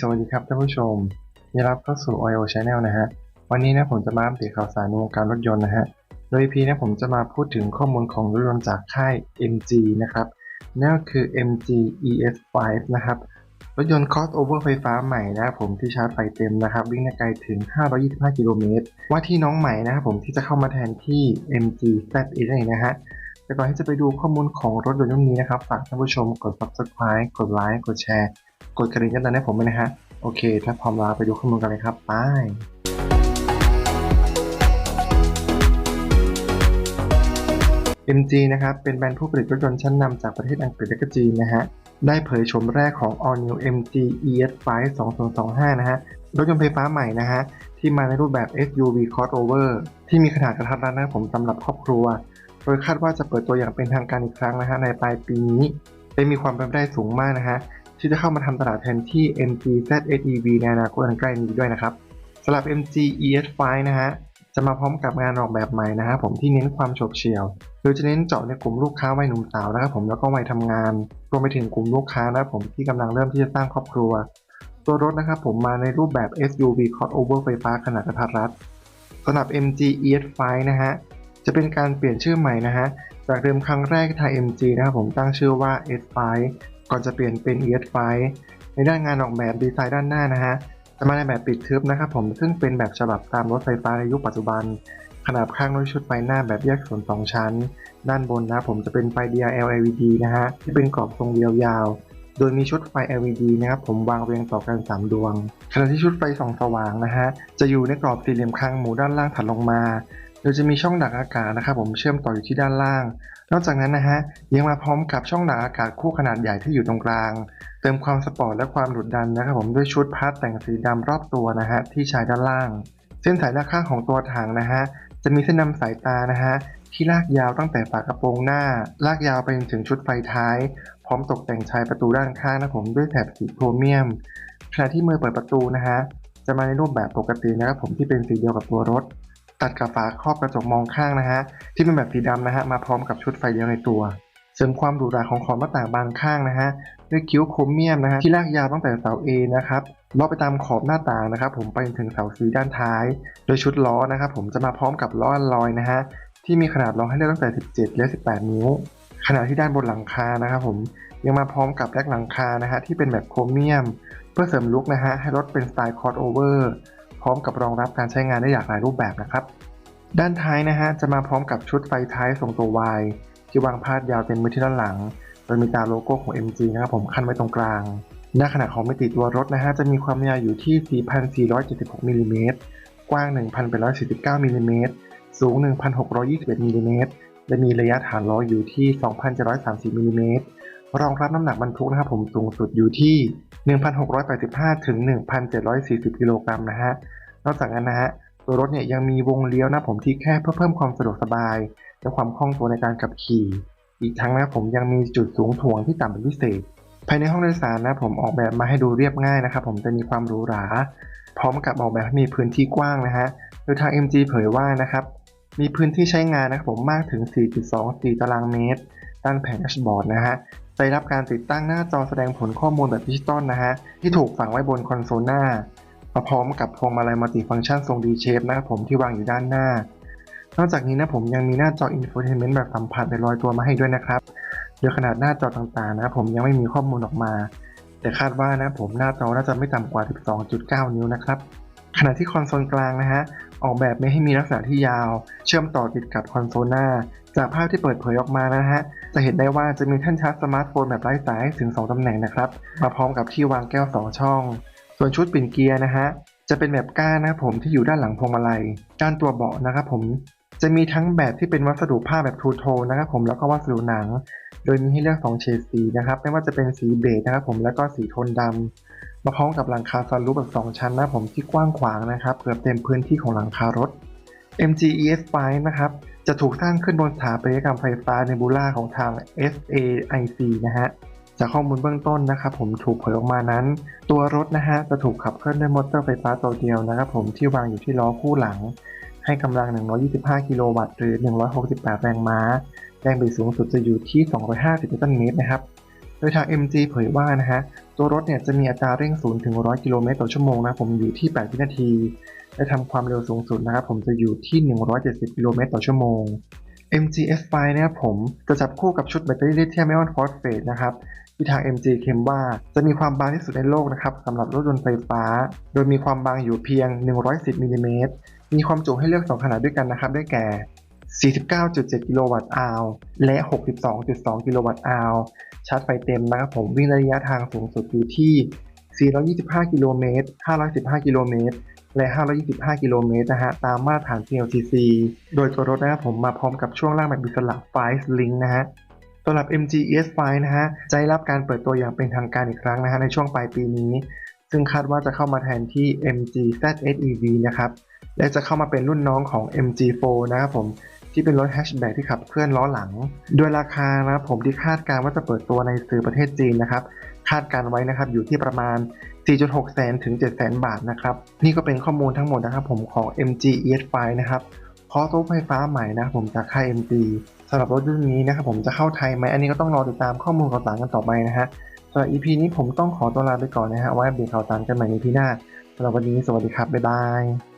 สวัสดีครับท่านผู้ชมยินดีรับเข้าสู่ OIO Channel นะฮะ วันนี้นะผมจะมาอัปเดตข่าวสารในวงการรถยนต์นะฮะ โดย EP นะผมจะมาพูดถึงข้อมูลของรถยนต์จากค่าย MG นะครับนั่นก็คือ MG ES5 นะครับ รถยนต์ crossover ไฟฟ้าใหม่นะผมที่ชาร์จไฟเต็มนะครับ วิ่งได้ไกลถึง 525 กิโลเมตร ว่าที่น้องใหม่นะครับผมที่จะเข้ามาแทนที่ MG ZE นั่นเองนะฮะแต่ก่อนที่จะไปดูข้อมูลของรถยนต์รุ่นนี้นะครับ ฝากท่านผู้ชมกด subscribe กดไลค์ กดแชร์ กดกระดิ่งกันตอนให้ผมด้วยนะฮะ โอเค ถ้าพร้อมแล้วไปดูข้อมูลกันเลยครับ ไป MG นะครับ เป็นแบรนด์ผู้ผลิตรถยนต์ชั้นนำจากประเทศอังกฤษและก็จีนนะฮะ ได้เผยโฉมแรกของ All New MG ES5 2025 นะฮะ รถยนต์ไฟฟ้าใหม่นะฮะ ที่มาในรูปแบบ SUV crossover ที่มีขนาดกระทัดรัดนะครับผมสำหรับครอบครัว โดยคาดว่าจะเปิดตัวอย่างเป็นทางการอีกครั้งนะฮะในปลายปีนี้ ได้มีความเป็นไปได้สูงมากนะฮะ ที่จะเข้ามาทำตลาดแทนที่ MG ZEV ในอนาคตอันใกล้นี้ด้วยนะครับสำหรับ MG ES5 นะฮะจะมาพร้อมกับงานออกแบบใหม่นะฮะผมที่เน้นความโฉบเฉี่ยว โดยจะเน้นเจาะในกลุ่มลูกค้าวัยหนุ่มสาวนะครับผมแล้วก็วัยทำงานรวมไปถึงกลุ่มลูกค้านะครับผมที่กำลังเริ่มที่จะสร้างครอบครัว ตัวรถนะครับผมมาในรูปแบบ SUV crossover ไฟฟ้าขนาดกระทัดรัดสำหรับ MG ES5 นะฮะจะเป็นการเปลี่ยนชื่อใหม่นะฮะจากเดิมครั้งแรกทาง MG นะครับผมตั้งชื่อว่า S5 ก่อนจะเปลี่ยนเป็น ES5 ในด้านงานออกแบบดีไซน์ด้านหน้านะฮะจะมาในแบบปิดทึบนะครับผมซึ่งเป็นแบบฉบับตามรถไฟฟ้าในยุคปัจจุบัน ขนาดข้างด้วยชุดไฟหน้าแบบแยกส่วน 2 ชั้น ด้านบนนะผมจะเป็นไฟ DRL LED นะฮะที่เป็นกรอบทรงเรียวยาว โดยมีชุดไฟ LED นะครับผมวางเรียงต่อกัน 3 ดวง ขณะที่ชุดไฟส่องสว่างนะฮะจะอยู่ในกรอบสี่เหลี่ยมคางหมูด้านล่างถัดลงมา โดยจะมีช่องดักอากาศนะครับผมเชื่อมต่ออยู่ที่ด้านล่าง นอกจากนั้นนะฮะยังมาพร้อมกับช่องดักอากาศคู่ขนาดใหญ่ที่อยู่ตรงกลาง เติมความสปอร์ตและความดุดันนะครับผมด้วยชุดพาร์ทแต่งสีดำรอบตัวนะฮะที่ชายด้านล่าง เส้นสายด้านข้างของตัวถังนะฮะจะมีเส้นนำสายตานะฮะที่ลากยาวตั้งแต่ฝากระโปรงหน้า ลากยาวไปจนถึงชุดไฟท้าย พร้อมตกแต่งชายประตูด้านข้างนะผมด้วยแถบสีโครเมียมขณะที่มือเปิดประตูนะฮะจะมาในรูปแบบปกตินะครับผมที่เป็นสีเดียวกับตัวรถ ตัดกับฝาครอบกระจกมองข้างนะฮะที่เป็นแบบสีดำนะฮะมาพร้อมกับชุดไฟเดียวในตัว เสริมความหรูหราของขอบหน้าต่างบานข้างนะฮะด้วยคิ้วโครเมียมนะฮะที่ลากยาวตั้งแต่เสา A นะครับลาะไปตามขอบหน้าต่างนะครับผมไปถึงเสา C ด้านท้าย โดยชุดล้อนะครับผมจะมาพร้อมกับล้ออลลอยนะฮะที่มีขนาดล้อให้เลือกตั้งแต่ 17 และ 18 นิ้วขณะที่ด้านบนหลังคานะครับผมยังมาพร้อมกับแรกหลังคานะฮะที่เป็นแบบโครเมียม เพื่อเสริมลุคนะฮะให้รถเป็นสไตล์คอร์ o โอเวอร์ ร้อมกับรองรับการใช้งานได้หลากหลายรูปแบบนะครับ ด้านท้ายนะฮะจะมาพร้อมกับชุดไฟท้ายทรงตัว Y ที่วางพาดยาวเต็มมือที่ด้านหลัง โดยมีตาโลโก้ของ MG นะครับผมขั้นไว้ตรงกลาง หน้าขนาดของมิติตัวรถนะฮะจะมีความยาวอยู่ที่ 4,476มิลลิเมตรกว้าง 1,849มิลลิเมตรสูง 1,621มิลลิเมตรและมีระยะฐานล้ออยู่ที่ 2,730มิลลิเมตร รองรับน้ำหนักบรรทุกนะครับผมสูงสุดอยู่ที่ 1,685 ถึง 1,740 กิโลกรัมนะฮะ นอกจากนั้นนะฮะ ตัวรถเนี่ยยังมีวงเลี้ยวนะผมที่แคบเพื่อเพิ่มความสะดวกสบาย และความคล่องตัวในการขับขี่ อีกทั้งนะผมยังมีจุดสูงถ่วงที่ต่ำเป็นพิเศษ ภายในห้องโดยสารนะผมออกแบบมาให้ดูเรียบง่ายนะครับผมจะมีความหรูหรา พร้อมกับออกแบบให้มีพื้นที่กว้างนะฮะ โดยทาง MG เผยว่านะครับ มีพื้นที่ใช้งานนะครับผมมากถึง 4.24 ตารางเมตรด้านแผงแดชบอร์ดนะฮะ ได้รับการติดตั้งหน้าจอแสดงผลข้อมูลแบบดิจิตอลนะฮะ ที่ถูกฝังไว้บนคอนโซลหน้ามาพร้อมกับพวงมาลัยมัลติฟังก์ชันทรง D shape นะครับผมที่วางอยู่ด้านหน้า นอกจากนี้นะผมยังมีหน้าจอ infotainment แบบสัมผัสแบบลอยตัวมาให้ด้วยนะครับโดยขนาดหน้าจอต่างๆนะผมยังไม่มีข้อมูลออกมา แต่คาดว่านะผมหน้าจอน่าจะไม่ต่ำกว่า 12.9 นิ้วนะครับขณะที่คอนโซลกลางนะฮะออกแบบไม่ให้มีลักษณะที่ยาว เชื่อมต่อติดกับคอนโซลหน้า จากภาพที่เปิดเผยออกมานะฮะ จะเห็นได้ว่าจะมีแท่านชาร์จสมาร์ทโฟนแบบไร้สายถึง 2 ตำแหน่งนะครับ มาพร้อมกับที่วางแก้ว 2 ช่อง ส่วนชุดปิ่นเกียร์นะฮะ จะเป็นแบบก้านนะครับผมที่อยู่ด้านหลังพวงมาลัย ด้านตัวเบาะนะครับผม จะมีทั้งแบบที่เป็นวัสดุผ้าแบบทูโทนนะครับผม แล้วก็วัสดุหนัง โดยมีให้เลือก 2 เฉดสีนะครับ ไม่ว่าจะเป็นสีเบจนะครับผม แล้วก็สีโทนดำมาพร้อมกับหลังคาซันรูฟแบบ 2 ชั้นนะครับผมที่กว้างขวางนะครับ เกือบเต็มพื้นที่ของหลังคารถ MG ES5 นะครับ จะถูกสร้างขึ้นบนสถาปัตยกรรมไฟฟ้าในบูล่าของทาง SAIC นะฮะ จากข้อมูลเบื้องต้นนะครับผมถูกเผยออกมานั้น ตัวรถนะฮะจะถูกขับเคลื่อนด้วยมอเตอร์ไฟฟ้าตัวเดียวนะครับผมที่วางอยู่ที่ล้อคู่หลัง ให้กำลัง 125 กิโลวัตต์หรือ 168 แรงม้า แรงบิดสูงสุดจะอยู่ที่ 250 นิวตันเมตรนะครับ โดยทาง MG เผยว่านะฮะตัวรถเนี่ยจะมีอัตราเร่ง0ถึง100 กิโลเมตรต่อชั่วโมงนะผมอยู่ที่ 8 วินาที และทำความเร็วสูงสุดนะครับผมจะอยู่ที่ 170 กิโลเมตรต่อชั่วโมง MGS5 นะครับผมจะจับคู่กับชุดแบตเตอรี่ลิเธียมไอออนฟอสเฟตนะครับที่ทาง MG เคมว่าจะมีความบางที่สุดในโลกนะครับสำหรับรถยนต์ไฟฟ้า โดยมีความบางอยู่เพียง 110มิลลิเมตรมีความจุให้เลือก 2 ขนาดด้วยกันนะครับ ได้แก่ 49.7 กิโลวัตต์อาวและ 62.2 กิโลวัตต์อาวชาร์จไฟเต็มนะครับผมวิ่งระยะทางสูงสุดอยู่ที่ 425 กิโลเมตร 515 กิโลเมตร และ 525 กิโลเมตรนะฮะ ตามมาตรฐาน PLCC โดยตัวรถนะครับผมมาพร้อมกับช่วงล่างแบบอิสระ5 Link นะฮะสำหรับ MG ES5 นะฮะ จะได้รับการเปิดตัวอย่างเป็นทางการอีกครั้งนะฮะ ในช่วงปลายปีนี้ ซึ่งคาดว่าจะเข้ามาแทนที่ MG ZSEV นะครับ และจะเข้ามาเป็นรุ่นน้องของ MG4 นะครับผมที่เป็นรถแฮชแบ็กที่ขับเคลื่อนล้อหลัง โดยราคานะครับผมที่คาดการว่าจะเปิดตัวในสื่อประเทศจีนนะครับ คาดการไว้นะครับอยู่ที่ประมาณ 4.6 แสนถึง 7 แสนบาทนะครับนี่ก็เป็นข้อมูลทั้งหมดนะครับผมของ MG ES5 นะครับคอสรถไฟฟ้าใหม่นะครับผมจากค่าย MG สำหรับรถรุ่นนี้นะครับผมจะเข้าไทยไหมอันนี้ก็ต้องรอติดตามข้อมูลข่าวสารกันต่อไปนะฮะสำหรับ EP นี้ผมต้องขอตัวลาไปก่อนนะฮะไว้อัปเดตข่าวสารกันใหม่ใน EP หน้าสำหรับวันนี้สวัสดีครับบ๊ายบาย